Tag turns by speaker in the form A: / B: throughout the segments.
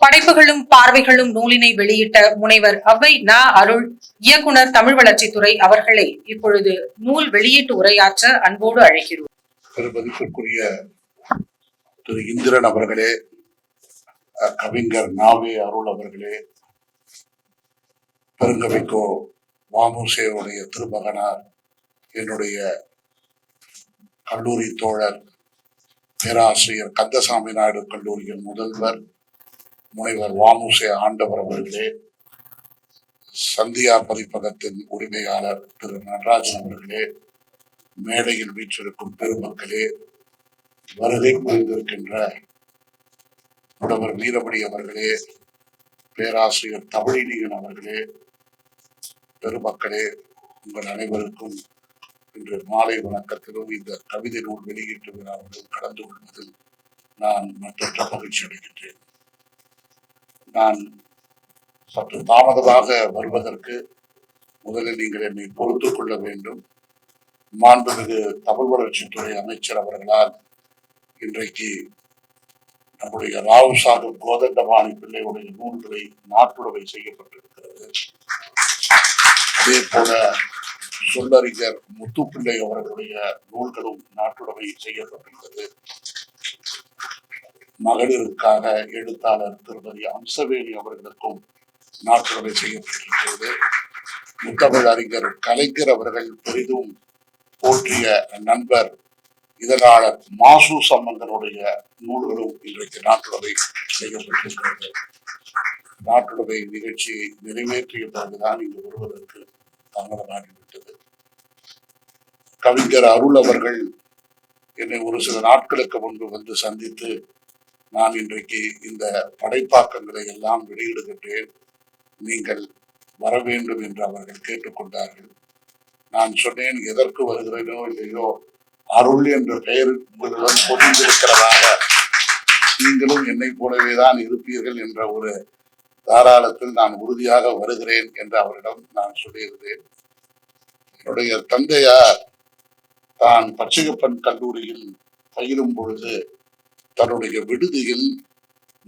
A: படைப்புகளும் பார்வைகளும் நூலினை வெளியிட்ட முனைவர் அவை ந அருள் இயக்குனர் தமிழ் வளர்ச்சித்துறை அவர்களை இப்பொழுது நூல் வெளியீட்டு உரையாற்ற அன்போடு அழைக்கிறோம்.
B: பெருமதிப்பிற்குரிய திரு இந்திரன் அவர்களே கவிஞர் நாவே அருள் அவர்களே பெருங்கவிக்கோ வாமுசேவுடைய திருமகனார் என்னுடைய கல்லூரி தோழர் பேராசிரியர் கந்தசாமி நாயுடு கல்லூரியின் முதல்வர் முனைவர் வாமுசே ஆண்டவர் அவர்களே சந்தியா பதிப்பகத்தின் உரிமையாளர் திரு நடராஜன் அவர்களே மேடையில் வீற்றிருக்கும் பெருமக்களே வருகை புரிந்திருக்கின்ற புலவர் வீரமணி அவர்களே பேராசிரியர் தமிழினியன் அவர்களே பெருமக்களே உங்கள் அனைவருக்கும் இன்று மாலை வணக்கத்திலும் இந்த கவிதை நூல் வெளியீட்டு விழாவிலும் கலந்து கொள்வதில் நான் மற்ற மகிழ்ச்சி அடைகின்றேன். நான் சற்று தாமதமாக வருவதற்கு முதலில் நீங்கள் என்னை பொறுத்துக் கொள்ள வேண்டும். மாண்புமிகு தமிழ் வளர்ச்சித்துறை அமைச்சர் அவர்களால் இன்றைக்கு நம்முடைய ராவ் சாஹிப் கோதண்டபாணி பிள்ளையுடைய நூல்களை நாட்டுடவை செய்யப்பட்டிருக்கிறது. அதே போல சொல்லறிஞர் முத்துப்பிள்ளை அவர்களுடைய நூல்களும் நாட்டுடவை செய்யப்பட்டிருக்கிறது. மகளிருக்காக எழுத்தாளர் திருமதி அம்சவேணி அவர்களுக்கும் நாட்டுடமை செய்யப்பட்டிருக்கிறது. முத்தமிழ் அறிஞர் கலைஞர் அவர்கள் பெரிதும் போற்றிய நண்பர் இதழாளர் மாசு சம்பந்தனுடைய நூல்களும் இன்றைக்கு நாட்டுடமை செய்யப்பட்டிருக்கிறது. நாட்டுடமை நிகழ்ச்சியை நிறைவேற்றிய பிறகுதான் இங்கு வருவதற்கு தாமதமாகிவிட்டது கவிஞர் அருள் அவர்கள் என்னை ஒரு சில நாட்களுக்கு முன்பு வந்து சந்தித்து நான் இன்றைக்கு இந்த படைப்பாக்கங்களை எல்லாம் வெளியிடுகின்றேன். நீங்கள் வர வேண்டும் என்று அவர்கள் கேட்டுக்கொண்டார்கள். நான் சொன்னேன் எதற்கு வருகிறேனோ இல்லையோ அருள் என்ற பெயர் உங்களிடம் பொதிந்திருக்கிறதாக. நீங்களும் என்னை போலவே தான் இருப்பீர்கள் என்ற ஒரு தாராளத்தில் நான் உறுதியாக வருகிறேன் என்று அவரிடம் நான் சொல்லியிருந்தேன். என்னுடைய தந்தையார் தான் பச்சிகப்பன் கல்லூரியில் பயிலும் பொழுது தன்னுடைய விடுதியில்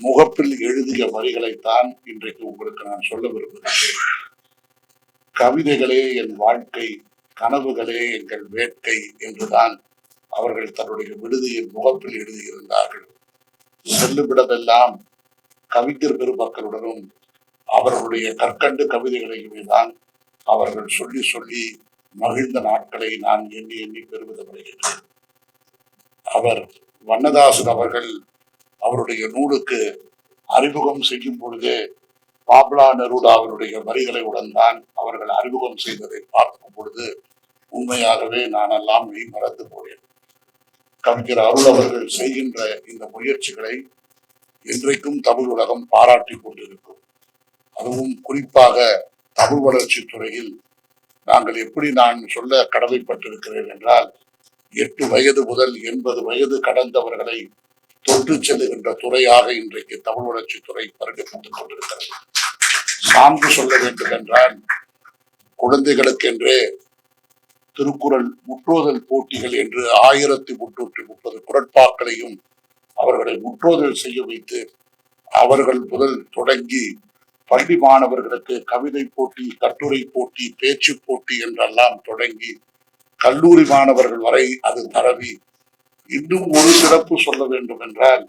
B: முகப்பில் எழுதிய வரிகளைத்தான் இன்றைக்கு உங்களுக்கு நான் சொல்ல விரும்புகிறேன். கவிதைகளே என் வாழ்க்கை கனவுகளே எங்கள் வேட்கை என்றுதான் அவர்கள் தன்னுடைய விடுதியின் முகப்பில் எழுதியிருந்தார்கள். செல்லுமிடமெல்லாம் கவிஞர் பெருமக்களுடனும் அவர்களுடைய கற்கண்டு கவிதைகளையுமே தான் அவர்கள் சொல்லி சொல்லி மகிழ்ந்த நாட்களை நான் எண்ணி எண்ணி பெருமிதப்படுகின்றேன். அவர் வண்ணதாசன் அவர்கள் அவருடைய நூலுக்கு அறிமுகம் செய்யும் பொழுதே பாப்லா நெருடா அவருடைய வரிகளை உடன்தான் அவர்கள் அறிமுகம் செய்ததை பார்க்கும் பொழுது உண்மையாகவே நான் எல்லாம் மெய் மறந்து போனேன். கவிஞர் அருள் அவர்கள் செய்கின்ற இந்த முயற்சிகளை இன்றைக்கும் தமிழ் உலகம் பாராட்டி கொண்டிருக்கும். அதுவும் குறிப்பாக தமிழ் வளர்ச்சி துறையில் நாங்கள் எப்படி நான் சொல்ல கடமைப்பட்டிருக்கிறேன் என்றால் எட்டு வயது முதல் எண்பது வயது கடந்தவர்களை தொற்று செல்லுகின்ற துறையாக இன்றைக்கு தமிழ் வளர்ச்சி துறை பரிந்துரைத்துக் கொண்டிருக்கிறது. சான்று சொல்ல வேண்டும் என்றால் குழந்தைகளுக்கென்றே திருக்குறள் முற்றோதல் போட்டிகள் என்று ஆயிரத்தி முன்னூற்றி முப்பது குரட்பாக்களையும் அவர்களை முற்றோதல் செய்ய வைத்து அவர்கள் முதல் தொடங்கி பள்ளி மாணவர்களுக்கு கவிதை போட்டி கட்டுரை போட்டி பேச்சு போட்டி என்றெல்லாம் தொடங்கி கல்லூரி மாணவர்கள் வரை அது பரவி இன்னும் ஒரு சிறப்பு சொல்ல வேண்டும் என்றால்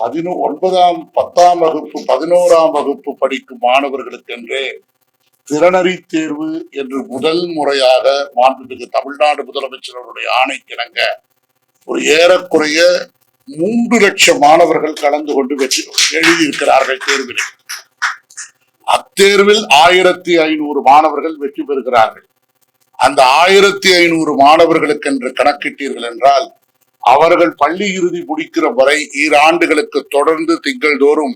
B: பதினோ ஒன்பதாம் பத்தாம் வகுப்பு பதினோராம் வகுப்பு படிக்கும் மாணவர்களுக்கென்றே திறனறி தேர்வு என்று முதல் முறையாக மாண்புமிகு தமிழ்நாடு முதலமைச்சருடைய ஆணைக்கிணங்க ஒரு ஏறக்குறைய மூன்று லட்சம் மாணவர்கள் கலந்து கொண்டு வெற்றி எழுதியிருக்கிறார்கள் தேர்வில். அத்தேர்வில் ஆயிரத்தி ஐநூறு மாணவர்கள் வெற்றி பெறுகிறார்கள். அந்த ஆயிரத்தி ஐநூறு மாணவர்களுக்கு என்று கணக்கிட்டீர்கள் என்றால் அவர்கள் பள்ளி இறுதி முடிக்கிற வரை ஈராண்டுகளுக்கு தொடர்ந்து திங்கள்தோறும்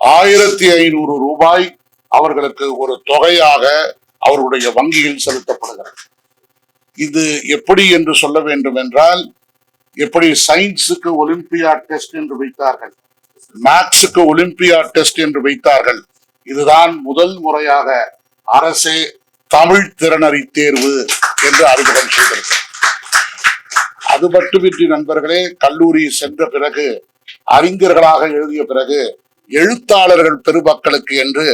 B: ஆயிரத்தி ஐநூறு ரூபாய் அவர்களுக்கு ஒரு தொகையாக அவருடைய வங்கியில் செலுத்தப்படுகிறது. இது எப்படி என்று சொல்ல வேண்டும் என்றால் எப்படி சயின்ஸுக்கு ஒலிம்பியாட் டெஸ்ட் என்று வைத்தார்கள் மேக்ஸுக்கு ஒலிம்பியாட் டெஸ்ட் என்று வைத்தார்கள் இதுதான் முதல் முறையாக அரசே தமிழ் திறனறி தேர்வு என்று அறிமுகம் செய்திருக்கிறது. அது மட்டுமின்றி நண்பர்களே கல்லூரி சென்ற பிறகு அறிஞர்களாக எழுதிய பிறகு எழுத்தாளர்கள் பெருமக்களுக்கு என்று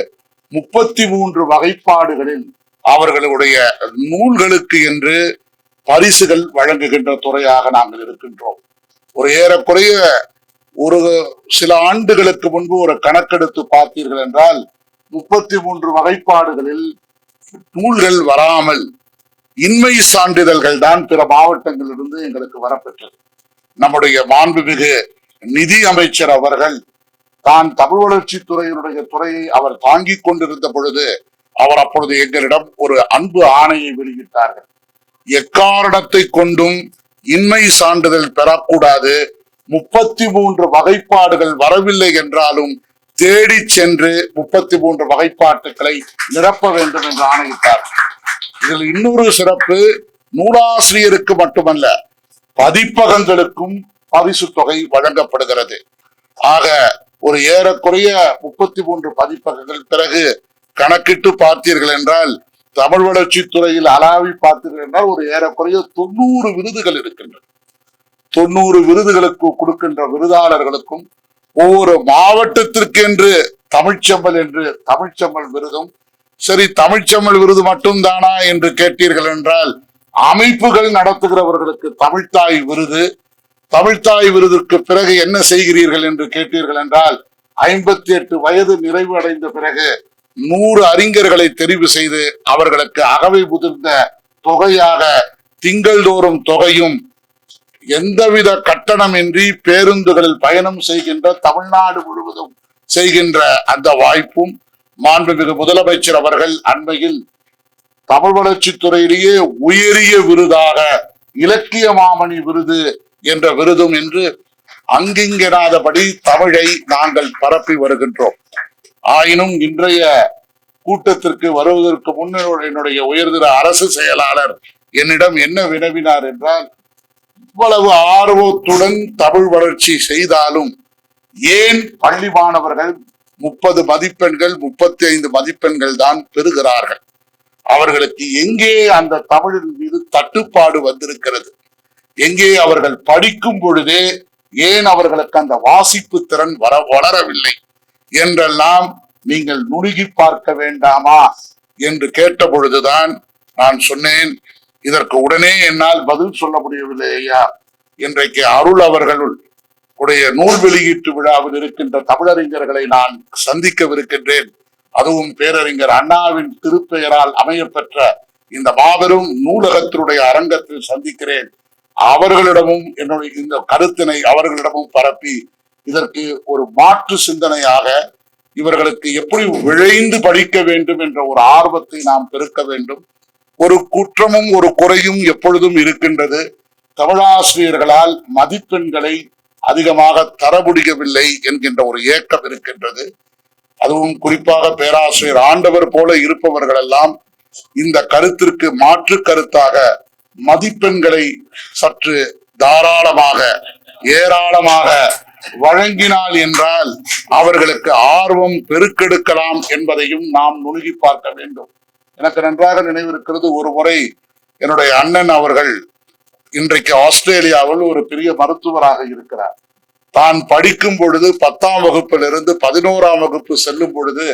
B: முப்பத்தி மூன்று வகைப்பாடுகளில் அவர்களுடைய நூல்களுக்கு என்று பரிசுகள் வழங்குகின்ற துறையாக நாங்கள் இருக்கின்றோம். ஒரு ஏறக்குறைய ஒரு சில ஆண்டுகளுக்கு முன்பு ஒரு கணக்கெடுத்து பார்த்தீர்கள் என்றால் முப்பத்தி மூன்று வகைப்பாடுகளில் நூல்கள் வராமல் இன்மை சான்றிதழ்கள் தான் பிற மாவட்டங்களிலிருந்து எங்களுக்கு வரப்பெற்றது. நம்முடைய மாண்புமிகு நிதி அமைச்சர் அவர்கள் தான் தமிழ் வளர்ச்சித் துறையினுடைய துறையை அவர் தாங்கிக் கொண்டிருந்த பொழுது அவர் அப்பொழுது எங்களிடம் ஒரு அன்பு ஆணையை வெளியிட்டார்கள். எக்காரணத்தை கொண்டும் இன்மை சான்றிதழ் பெறக்கூடாது முப்பத்தி மூன்று வகைப்பாடுகள் வரவில்லை என்றாலும் தேடி சென்று முப்பத்தி மூன்று வகைப்பாட்டுகளை நிரப்ப வேண்டும் என்று ஆணையிட்டார். இதில் இன்னொரு சிறப்பு நூலாசிரியருக்கு மட்டுமல்ல பதிப்பகங்களுக்கும் பரிசு தொகை வழங்கப்படுகிறது. ஆக ஒரு ஏறக்குறைய முப்பத்தி மூன்று பதிப்பகங்கள் பிறகு கணக்கிட்டு பார்த்தீர்கள் என்றால் தமிழ் வளர்ச்சி துறையில் அலாவி பார்த்தீர்கள் என்றால் ஒரு ஏறக்குறைய தொண்ணூறு விருதுகள் இருக்கின்றன. தொண்ணூறு விருதுகளுக்கு கொடுக்கின்ற விருதாளர்களுக்கும் ஒவ்வொரு மாவட்டத்திற்கென்று தமிழ்ச்செம்மல் என்று தமிழ்ச்செம்மல் விருதும் சரி தமிழ்ச்செம்மல் விருது மட்டும்தானா என்று கேட்டீர்கள் என்றால் அமைப்புகள் நடத்துகிறவர்களுக்கு தமிழ்த்தாய் விருது தமிழ்த்தாய் விருதுக்கு பிறகு என்ன செய்கிறீர்கள் என்று கேட்டீர்கள் என்றால் ஐம்பத்தி எட்டு வயது நிறைவு அடைந்த பிறகு நூறு அறிஞர்களை தெரிவு செய்து அவர்களுக்கு அகவை புதிர்ந்த தொகையாக திங்கள்தோறும் தொகையும் எந்தவித கட்டணமின்றி பேருந்துகளில் பயணம் செய்கின்ற தமிழ்நாடு முழுவதும் செய்கின்ற அந்த வாய்ப்பும் மாண்புமிகு முதலமைச்சர் அவர்கள் அண்மையில் தமிழ் வளர்ச்சித்துறையிலேயே உயரிய விருதாக இலக்கிய மாமணி விருது என்ற விருதும் என்று அங்கிங்கெனாதபடி தமிழை நாங்கள் பரப்பி வருகின்றோம். ஆயினும் இன்றைய கூட்டத்திற்கு வருவதற்கு முன்னர் என்னுடைய உயர்திர அரசு செயலாளர் என்னிடம் என்ன வினவினார் என்றால் இவ்வளவு ஆர்வத்துடன் தமிழ் வளர்ச்சி செய்தாலும் ஏன் பள்ளி மாணவர்கள் முப்பது மதிப்பெண்கள் முப்பத்தி ஐந்து மதிப்பெண்கள் தான் பெறுகிறார்கள்? அவர்களுக்கு எங்கே அந்த தமிழின் மீது தட்டுப்பாடு வந்திருக்கிறது? எங்கே அவர்கள் படிக்கும் பொழுதே ஏன் அவர்களுக்கு அந்த வாசிப்பு திறன் வர வளரவில்லை? என்றெல்லாம் நீங்கள் நுணுகி பார்க்க வேண்டாமா? என்று கேட்ட பொழுதுதான் நான் சொன்னேன் இதற்கு உடனே என்னால் பதில் சொல்ல முடியவில்லை ஐயா. இன்றைக்கு அருள் அவர்கள் உடைய நூல் வெளியீட்டு விழாவில் இருக்கின்ற தமிழறிஞர்களை நான் சந்திக்கவிருக்கின்றேன். அதுவும் பேரறிஞர் அண்ணாவின் திருப்பெயரால் அமையப்பெற்ற இந்த மாபெரும் நூலகத்தினுடைய அரங்கத்தில் சந்திக்கிறேன். அவர்களிடமும் என்னுடைய இந்த கருத்தினை அவர்களிடமும் பரப்பி இதற்கு ஒரு மாற்று சிந்தனையாக இவர்களுக்கு எப்படி விழைந்து படிக்க வேண்டும் என்ற ஒரு ஆர்வத்தை நாம் பெருக்க வேண்டும். ஒரு குற்றமும் ஒரு குறையும் எப்பொழுதும் இருக்கின்றது. தமிழாசிரியர்களால் மதிப்பெண்களை அதிகமாக தர முடியவில்லை என்கின்ற ஒரு ஏக்கம் இருக்கின்றது. அதுவும் குறிப்பாக பேராசிரியர் ஆண்டவர் போல இருப்பவர்கள் எல்லாம் இந்த கருத்திற்கு மாற்று கருத்தாக மதிப்பெண்களை சற்று தாராளமாக ஏராளமாக வழங்கினால் என்றால் அவர்களுக்கு ஆர்வம் பெருக்கெடுக்கலாம் என்பதையும் நாம் நுணுகி பார்க்க வேண்டும். எனக்கு நன்றாக நினைவிருக்கிறது ஒரு முறை என்னுடைய அண்ணன் அவர்கள் இன்றைக்கு ஆஸ்திரேலியாவில் ஒரு பெரிய மருத்துவராக இருக்கிறார். தான் படிக்கும் பொழுது பத்தாம் வகுப்பிலிருந்து பதினோராம் வகுப்பு செல்லும் பொழுது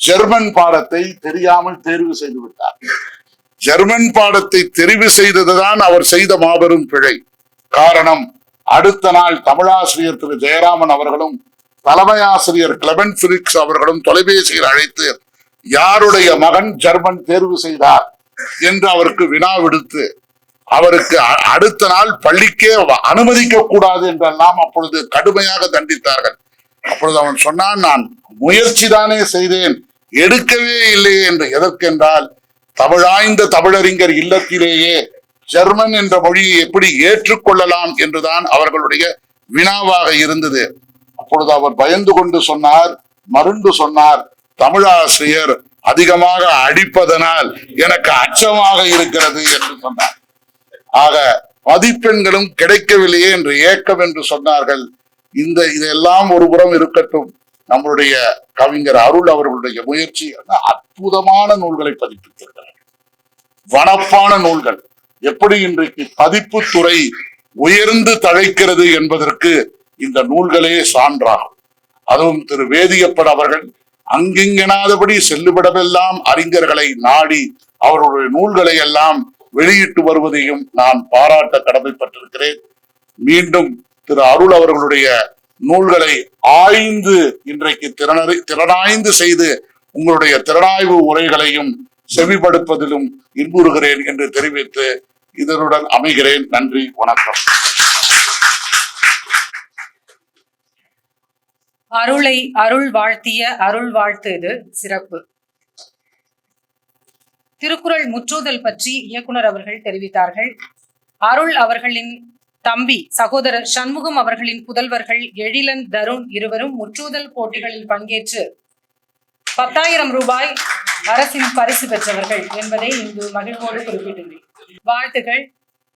B: ஜெர்மன் பாடத்தை தெரியாமல் தேர்வு செய்து விட்டார். ஜெர்மன் பாடத்தை தெரிவு செய்ததுதான் அவர் செய்த மாபெரும் பிழை. காரணம் அடுத்த நாள் தமிழாசிரியர் திரு ஜெயராமன் அவர்களும் தலைமை ஆசிரியர் கிளபன் பிரிக்ஸ் அவர்களும் தொலைபேசியில் அழைத்து யாருடைய மகன் ஜெர்மன் தேர்வு செய்தார் என்று அவருக்கு வினா விடுத்து அவருக்கு அடுத்த நாள் பள்ளிக்கே அனுமதிக்க கூடாது என்றெல்லாம் அப்பொழுது கடுமையாக தண்டித்தார்கள். அப்பொழுது அவன் சொன்னான் நான் முயற்சி தானே செய்தேன் எடுக்கவே இல்லையே என்று. எதற்கென்றால் தமிழாய்ந்த தமிழறிஞர் இல்லத்திலேயே ஜெர்மன் என்ற மொழியை எப்படி ஏற்றுக்கொள்ளலாம் என்றுதான் அவர்களுடைய வினாவாக இருந்தது. அப்பொழுது அவர் பயந்து கொண்டு சொன்னார் மருண்டு சொன்னார் தமிழாசிரியர் அதிகமாக அடிப்பதனால் எனக்கு அச்சமாக இருக்கிறது என்று சொன்னார். ஆக மதிப்பெண்களும் கிடைக்கவில்லையே என்று ஏக்கம் என்று சொன்னார்கள். இந்த இதெல்லாம் ஒரு புறம் இருக்கட்டும். நம்மளுடைய கவிஞர் அருள் அவர்களுடைய முயற்சி அற்புதமான நூல்களை பதிப்பித்திருக்கிறார். வனப்பான நூல்கள். எப்படி இன்றைக்கு பதிப்பு துறை உயர்ந்து தழைக்கிறது என்பதற்கு இந்த நூல்களே சான்றாகும். அதுவும் திரு வேதியப்பன் அவர்கள் அங்கிங்கனாதபடி செல்லுபடமெல்லாம் அறிஞர்களை நாடி அவருடைய நூல்களை எல்லாம் வெளியிட்டு வருவதையும் நான் பாராட்ட கடமைப்பட்டிருக்கிறேன். மீண்டும் திரு அருள் அவர்களுடைய நூல்களை ஆய்ந்து இன்றைக்கு திறனறி திறனாய்ந்து செய்து உங்களுடைய திறனாய்வு உரைகளையும் செவிப்படுப்பதிலும் இன்புறுகிறேன் என்று தெரிவித்து இதனுடன் அமைகிறேன். நன்றி வணக்கம்.
A: அருளை அருள் வாழ்த்திய அருள் வாழ்த்து இது சிறப்பு. திருக்குறள் முற்றுதல் பற்றி இயக்குனர் அவர்கள் தெரிவித்தார்கள். அருள் அவர்களின் தம்பி சகோதரர் சண்முகம் அவர்களின் புதல்வர்கள் எழிலன் தருண் இருவரும் முற்றுதல் போட்டிகளில் பங்கேற்று பத்தாயிரம் ரூபாய் அரசின் பரிசு பெற்றவர்கள் என்பதை இங்கு மகிழ்வோடு குறிப்பிட்டுள்ளேன். வாழ்த்துகள்